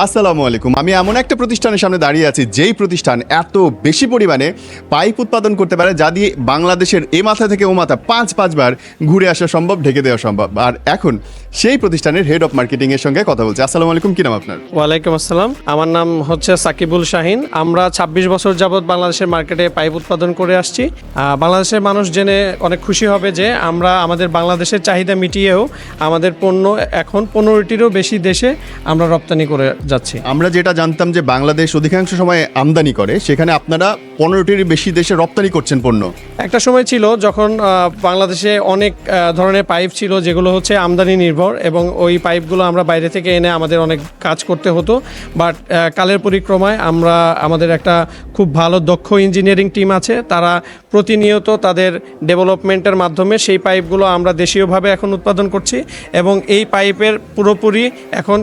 আসসালামু আলাইকুম। আমি এমন একটা প্রতিষ্ঠানের সামনে দাঁড়িয়ে আছি, যেই প্রতিষ্ঠান এত বেশি পরিমাণে পাইপ উৎপাদন করতে পারে, যা দিয়ে বাংলাদেশের এ মাথা থেকে ও মাথা পাঁচ পাঁচবার ঘুরে আসা সম্ভব, ঢেকে দেওয়া সম্ভব। আর এখন সেই প্রতিষ্ঠানের হেড অফ মার্কেটিং এর সঙ্গে কথা বলছি। আসসালামু আলাইকুম, কি নাম আপনার? ওয়ালাইকুম আসসালাম। আমার নাম হচ্ছে সাকিবুল শাহিন। আমরা ২৬ বছর যাবৎ বাংলাদেশের মার্কেটে পাইপ উৎপাদন করে আসছি। বাংলাদেশের মানুষ জেনে অনেক খুশি হবে যে, আমরা আমাদের বাংলাদেশের চাহিদা মিটিয়েও আমাদের পণ্য এখন পনেরোটিরও বেশি দেশে আমরা রপ্তানি করে যাচ্ছি। আমরা যেটা জানতাম যে বাংলাদেশ অধিকাংশ সময় আমদানি করে সেখানে আপনারা পনেরোটির বেশি দেশে রপ্তানি করছেন পণ্য। একটা সময় ছিল যখন বাংলাদেশে অনেক ধরনের পাইপ ছিল যেগুলো হচ্ছে আমদানি নির্ভর এবং ওই পাইপগুলো আমরা বাইরে থেকে এনে আমাদের অনেক কাজ করতে হতো। বাট কালের পরিক্রমায় আমরা আমাদের একটা খুব ভালো দক্ষ ইঞ্জিনিয়ারিং টিম আছে। তারা প্রতিনিয়ত তাদের ডেভেলপমেন্টের মাধ্যমে সেই পাইপগুলো আমরা দেশীয়ভাবে এখন উৎপাদন করছি এবং এই পাইপের পুরোপুরি এখন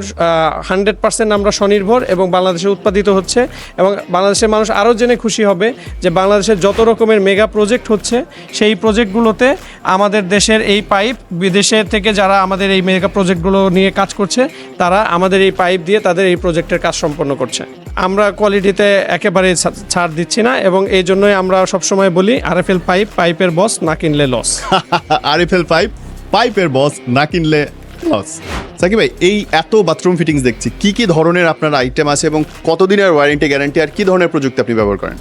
হান্ড্রেড পার্সেন্ট আমরা স্বনির্ভর এবং বাংলাদেশে উৎপাদিত হচ্ছে এবং বাংলাদেশের মানুষ আরও জেনে খুশি হবে যে বাংলাদেশের যত রকমের মেগা প্রজেক্ট হচ্ছে, সেই প্রজেক্টগুলোতে আমাদের দেশের এই পাইপ বিদেশের থেকে যারা আমাদের এই মেগা প্রজেক্টগুলো নিয়ে কাজ করছে, তারা আমাদের এই পাইপ দিয়ে তাদের এই প্রজেক্টের কাজ সম্পন্ন করছে। আমরা কোয়ালিটিতে একেবারেই ছা- ছাড় দিচ্ছি না এবং এই জন্যই আমরা সবসময় বলি, আরএফএল পাইপ, পাইপের বস না কিনলে লস। আরএফএল পাইপ, পাইপের বস না কিনলে লস সাকিব ভাই, এই এত বাথরুম ফিটিংস দেখছি, কি কি ধরনের আপনার আইটেম আছে এবং কতদিনের ওয়ারেন্টি গ্যারান্টি আর কি ধরনের প্রযুক্তি আপনি ব্যবহার করেন?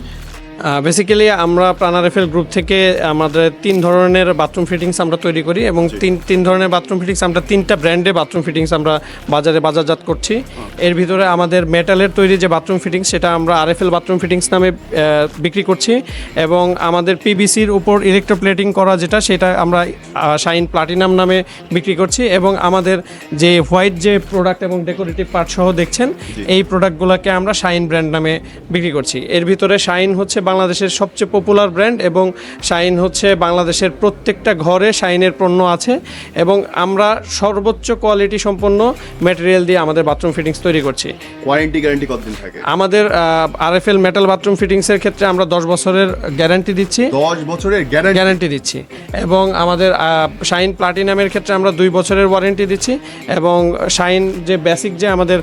বেসিক্যালি আমরা প্রাণারেফেল গ্রুপ থেকে আমাদের তিন ধরনের বাথরুম ফিটিংস আমরা তৈরি করি এবং তিন তিন ধরনের বাথরুম ফিটিংস আমরা তিনটা ব্র্যান্ডে বাথরুম ফিটিংস আমরা বাজারে বাজারজাত করছি। এর ভিতরে আমাদের মেটালের তৈরি যে বাথরুম ফিটিংস সেটা আমরা আরএফএল বাথরুম ফিটিংস নামে বিক্রি করছি এবং আমাদের পিবিসির উপর ইলেকট্রোপ্লেটিং করা যেটা সেটা আমরা শাইন প্লাটিনাম নামে বিক্রি করছি এবং আমাদের যে হোয়াইট যে প্রোডাক্ট এবং ডেকোরেটিভ পার্ট সহ দেখছেন এই প্রোডাক্টগুলোকে আমরা শাইন ব্র্যান্ড নামে বিক্রি করছি। এর ভিতরে শাইন হচ্ছে বাংলাদেশের সবচেয়ে পপুলার ব্র্যান্ড এবং শাইন হচ্ছে বাংলাদেশের প্রত্যেকটা ঘরে শাইনের পণ্য আছে এবং আমরা সর্বোচ্চ কোয়ালিটি সম্পন্ন ম্যাটেরিয়াল দিয়ে আমাদের বাথরুম ফিটিংস তৈরি করছি। ওয়ারেন্টি গ্যারান্টি কতদিন থাকে? আমাদের আরএফএল মেটাল বাথরুম ফিটিংসের ক্ষেত্রে আমরা দশ বছরের গ্যারান্টি দিচ্ছি। দশ বছরের গ্যারান্টি গ্যারান্টি দিচ্ছি। এবং আমাদের শাইন প্লাটিনামের ক্ষেত্রে আমরা দুই বছরের ওয়ারেন্টি দিচ্ছি এবং শাইন যে বেসিক যে আমাদের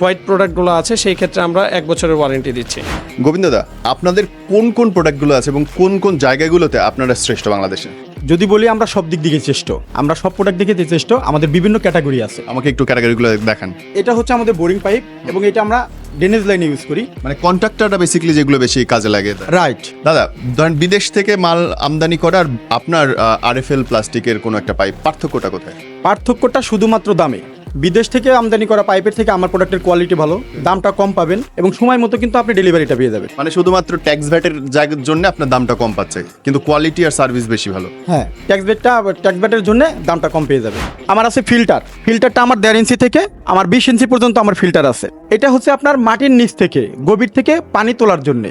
হোয়াইট প্রোডাক্টগুলো আছে সেই ক্ষেত্রে আমরা এক বছরের ওয়ারেন্টি দিচ্ছি। গোবিন্দদা আপনাদের কোন কোন প্রোডাক্টগুলো আছে এবং কোন কোন জায়গাগুলোতে আপনারা শ্রেষ্ঠ বাংলাদেশে যদি বলি আমরা সব দিক দিকে চেষ্ট আমরা সব প্রোডাক্ট দিকে চেষ্ট আমাদের বিভিন্ন ক্যাটাগরি আছে। আমাকে একটু ক্যাটাগরিগুলো দেখান। এটা হচ্ছে আমাদের বোরিং পাইপ এবং এটা আমরা ড্রেনেজ লাইনে ইউজ করি। মানে কন্ট্রাক্টরটা বেসিক্যালি যেগুলো বেশি কাজে লাগে। রাইট দাদা ধরেন বিদেশ থেকে মাল আমদানি করা আর আপনার আরএফএল প্লাস্টিকের কোনো একটা পাইপ পার্থক্যটা কোথায়? পার্থক্যটা শুধুমাত্র দামে। বিদেশ থেকে আমদানি করা পাইপের থেকে আমার প্রোডাক্টের কোয়ালিটি ভালো দামটা কম পাবেন এবং সময় মতো কিন্তু আপনি ডেলিভারিটা পেয়ে যাবেন। মানে শুধুমাত্র ট্যাক্স ভ্যাটের জায়গার জন্য আপনার দামটা কম পাচ্ছে কিন্তু কোয়ালিটি আর সার্ভিস বেশি ভালো। হ্যাঁ ট্যাক্স বেটটা ট্যাক্স বেটের জন্য দামটা কম পেয়ে যাবে আমার আছে ফিল্টার ফিল্টারটা আমার দেড় ইঞ্চি থেকে আমার বিশ ইঞ্চি পর্যন্ত আমার ফিল্টার আছে। এটা হচ্ছে আপনার মাটির নিচ থেকে গভীর থেকে পানি তোলার জন্য।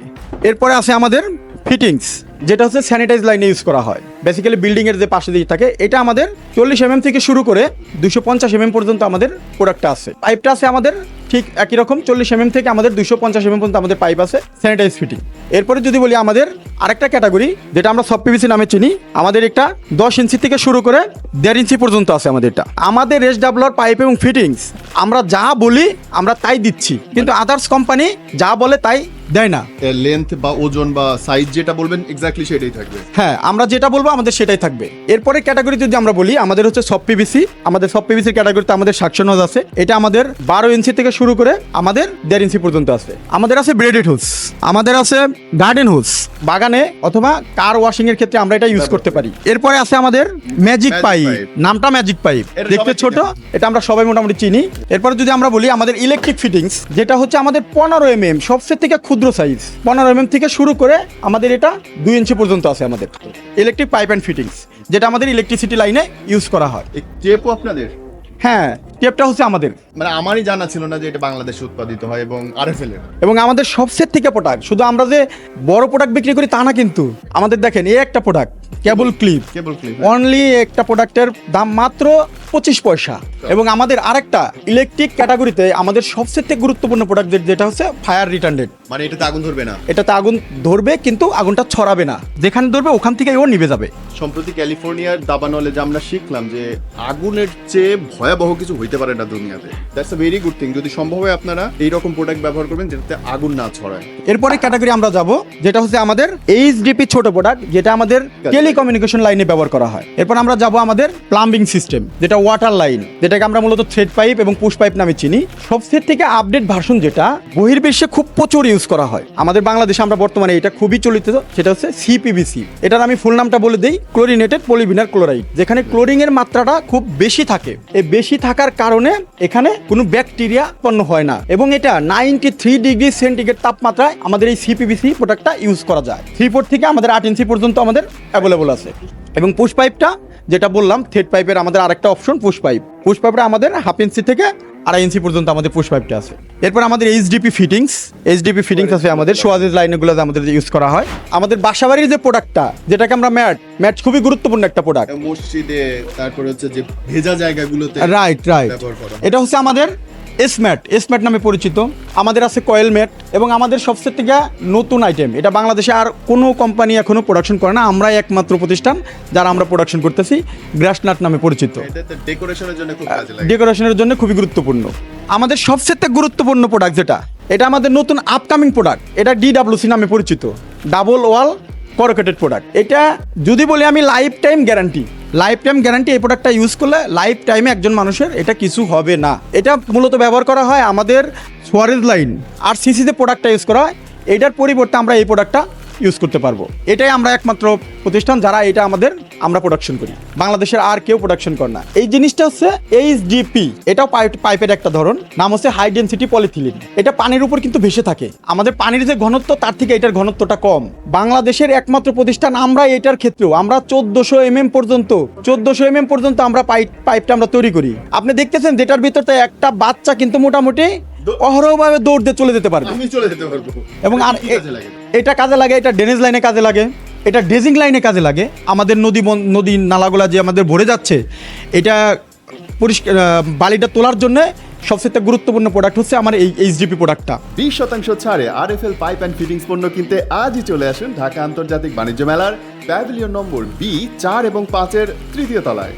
এরপরে আছে আমাদের ফিটিংস, যেটা হচ্ছে স্যানিটাইজ লাইনে ইউজ করা হয়। বেসিক্যালি বিল্ডিং এর যে পাশে দিয়ে থাকে, এটা আমাদের চল্লিশ এমএম থেকে শুরু করে দুশো পঞ্চাশ এমএম পর্যন্ত আমাদের প্রোডাক্টটা আছে। পাইপটা আছে আমাদের ঠিক একই রকম, চল্লিশ এমএম থেকে আমাদের দুশো পঞ্চাশ এমএম পর্যন্ত আমাদের পাইপ আছে স্যানিটাইজ ফিটিং এরপরে যদি বলি আমাদের আরেকটা ক্যাটাগরি যেটা আমরা সব পিভিসি নামে চিনি, আমাদের একটা দশ ইঞ্চি থেকে শুরু করে দেড় ইঞ্চি পর্যন্ত আছে আমাদের এটা। আমাদের রেস ডাবলার পাইপ এবং ফিটিংস আমরা যা বলি আমরা তাই দিচ্ছি। কিন্তু আদার্স কোম্পানি যা বলে তাই দেয় না। লেন্থ বা ওজন বা সাইজ যেটা বলবেন এক্স্যাক্টলি সেটাই থাকবে। হ্যাঁ আমরা যেটা বলব আমাদের সেটাই থাকবে। এরপরে ক্যাটাগরি যদি আমরা বলি আমাদের হচ্ছে সব পিভিসি আমাদের সব পিভিসি ক্যাটাগরিতে আমাদের সাকশন হোজ আছে। এটা আমাদের বারো ইঞ্চি থেকে শুরু করে আমাদের দেড় ইঞ্চি পর্যন্ত আছে। আমাদের আছে ব্রেডেড হুস আমাদের আছে গার্ডেন হুস বাগানে অথবা কার ওয়াশিং এর ক্ষেত্রে আমরা এটা ইউজ করতে পারি। এরপরে আছে আমাদের ম্যাজিক পাইপ নামটা ম্যাজিক পাইপ দেখতে ছোট এটা আমরা সবাই মোটামুটি চিনি। এরপরে যদি আমরা বলি আমাদের ইলেকট্রিক ফিটিংস যেটা হচ্ছে আমাদের পনেরো এম এম সবচেয়ে থেকে ক্ষুদ্র সাইজ পনেরো এম এম থেকে শুরু করে আমাদের এটা দুই ইঞ্চি পর্যন্ত আছে আমাদের। ইলেকট্রিক পাইপ অ্যান্ড ফিটিংস যেটা আমাদের ইলেকট্রিসিটি লাইনে ইউজ করা হয়। টেপও আপনাদের? হ্যাঁ টেপটা হচ্ছে আমাদের। মানে আমারই জানা ছিল না যে এটা বাংলাদেশে উৎপাদিত হয় এবং আরএফএল এর। এবং আমাদের সবচেয়ে থেকে প্রোডাক্ট শুধু আমরা যে বড় প্রোডাক্ট বিক্রি করি তা না কিন্তু। আমাদের দেখেন এই একটা product cable clip cable clip only একটা প্রোডাক্টের দাম মাত্র পঁচিশ পয়সা। এবং আমাদের আরেকটা ইলেকট্রিক ক্যাটাগরিতে আমাদের সবচেয়ে গুরুত্বপূর্ণ প্রোডাক্ট যেটা হচ্ছে ফায়ার রিটার্নেড মানে এটাতে আগুন ধরবে না? এটাতে আগুন ধরবে কিন্তু আগুনটা ছড়াবে না। যেখানে ধরবে ওখান থেকে ও নিভে যাবে। সম্প্রতি ক্যালিফোর্নিয়ার দাবা যে আমরা শিখলাম যে আগুনের চেয়ে ভয়াবহ কিছু হইতে পারে না দুনিয়াতে। That's a very good thing যদি সম্ভব হয় আপনারা এই রকম প্রোডাক্ট ব্যবহার করবেন যেটাতে আগুন না ছড়ায়। এরপরে ক্যাটাগরি আমরা যাব যেটা হচ্ছে আমাদের এইচডিপি ছোট প্রোডাক্ট যেটা আমাদের টেলিকমিউনিকেশন লাইনে ব্যবহার করা হয়। এরপর আমরা যাব আমাদের প্লাম্বিং সিস্টেম যেটা ওয়াটার লাইন যেটাকে আমরা মূলত থ্রেড পাইপ এবং পুশ পাইপ নামে চিনি। সবচেয়ে থেকে আপডেট ভার্সন যেটা, বহির্বিশ্বে খুব প্রচুর ইউজ করা হয়। আমাদের বাংলাদেশে আমরা বর্তমানে এটা খুবই চলিত, সেটা হচ্ছে সিপিবিসি এটার আমি ফুল নামটা বলে দিই ক্লোরিনেটেড পলিভিনার ক্লোরাইড যেখানে ক্লোরিং এর মাত্রাটা খুব বেশি থাকে। এই বেশি থাকার কারণে এখানে কোনো ব্যাকটেরিয়া উৎপন্ন হয় না। এবং এটা নাইনটি থ্রি ডিগ্রি সেন্টিগ্রেড তাপমাত্রায় আমাদের এই সিপিবিসি প্রোডাক্টটা ইউজ করা যায়। থ্রি ফোর থেকে আমাদের আট ইঞ্চি পর্যন্ত আমাদের অ্যাভেলেবল আছে। এবং পুশ পাইপটা যেটা বললাম থ্রেড পাইপের আমাদের আরেকটা অপশন পুশ পাইপ পুশ পাইপটা আমাদের হাফ ইঞ্চি থেকে আড়াই ইঞ্চি পর্যন্ত আমাদের পুশ পাইপটা আছে। এরপর আমাদের এইচডিপি ফিটিংস এইচডিপি ফিটিংস আছে আমাদের সোয়াজের লাইনগুলো আমাদের ইউজ করা হয়। আমাদের বাসাবাড়ির যে প্রোডাক্টটা যেটাকে আমরা ম্যাট ম্যাট খুবই গুরুত্বপূর্ণ একটা প্রোডাক্ট মসজিদে তারপরে হচ্ছে যে ভেজা জায়গাগুলোতে রাইট রাইট। এটা হচ্ছে আমাদের এসম্যাট এসম্যাট নামে পরিচিত। আমাদের আছে কয়েল ম্যাট এবং আমাদের সবচেয়ে থেকে নতুন আইটেম এটা বাংলাদেশে আর কোনো কোম্পানি এখনও প্রোডাকশন করে না। আমরাই একমাত্র প্রতিষ্ঠান যারা আমরা প্রোডাকশন করতেছি। গ্রাসনাট নামে পরিচিত। ডেকোরেশনের জন্য খুবই গুরুত্বপূর্ণ। আমাদের সবচেয়ে গুরুত্বপূর্ণ প্রোডাক্ট যেটা এটা আমাদের নতুন আপকামিং প্রোডাক্ট এটা ডিডাব্লিউসি নামে পরিচিত। ডাবল ওয়াল করোকেটেড প্রোডাক্ট এটা যদি বলি আমি life time guarantee life time guarantee এই প্রোডাক্টটা ইউজ করলে লাইফ টাইমে একজন মানুষের এটা কিছু হবে না। এটা মূলত ব্যবহার করা হয় আমাদের সোয়ারেজ লাইন আর সিসিতে প্রোডাক্টটা ইউজ করা হয়। এটার পরিবর্তে আমরা এই প্রোডাক্টটা ইউজ করতে পারব। এটাই আমরা একমাত্র প্রতিষ্ঠান যারা এটা আমাদের আমরা প্রোডাকশন করি। বাংলাদেশের আর কেউ প্রোডাকশন করে না। এই জিনিসটা হচ্ছে এইচডিপি এটাও পাইপের একটা ধরন। নাম হচ্ছে হাই ডেন্সিটি পলিথিলিন এটা পানির উপর কিন্তু ভেসে থাকে। আমাদের পানির যে ঘনত্ব তার থেকে এটার ঘনত্বটা কম। বাংলাদেশের একমাত্র প্রতিষ্ঠান আমরা এটার ক্ষেত্রেও। আমরা চোদ্দশো এম এম পর্যন্ত চোদ্দশো এম এম পর্যন্ত আমরা পাইপ পাইপটা আমরা তৈরি করি। আপনি দেখতেছেন যেটার ভিতরতে একটা বাচ্চা কিন্তু মোটামুটি অহরহভাবে দৌড় দিয়ে চলে যেতে পারবে। এবং আর? এটা কাজে লাগে, এটা ড্রেনেজ লাইনে কাজে লাগে, এটা ড্রেজিং লাইনে কাজে লাগে। আমাদের নদী নদী নালাগুলা যে আমাদের ভরে যাচ্ছে, এটা পরিষ্কার বালিটা তোলার জন্য সবচেয়ে গুরুত্বপূর্ণ প্রোডাক্ট হচ্ছে আমার এই এইচডিপি প্রোডাক্টটা বিশ শতাংশ ছাড়ে আর F L pipe and fittings পণ্য কিনতে আজই চলে আসুন ঢাকা আন্তর্জাতিক বাণিজ্য মেলার প্যাভিলিয়ন নম্বর বি চার এবং পাঁচের তৃতীয় তলায়।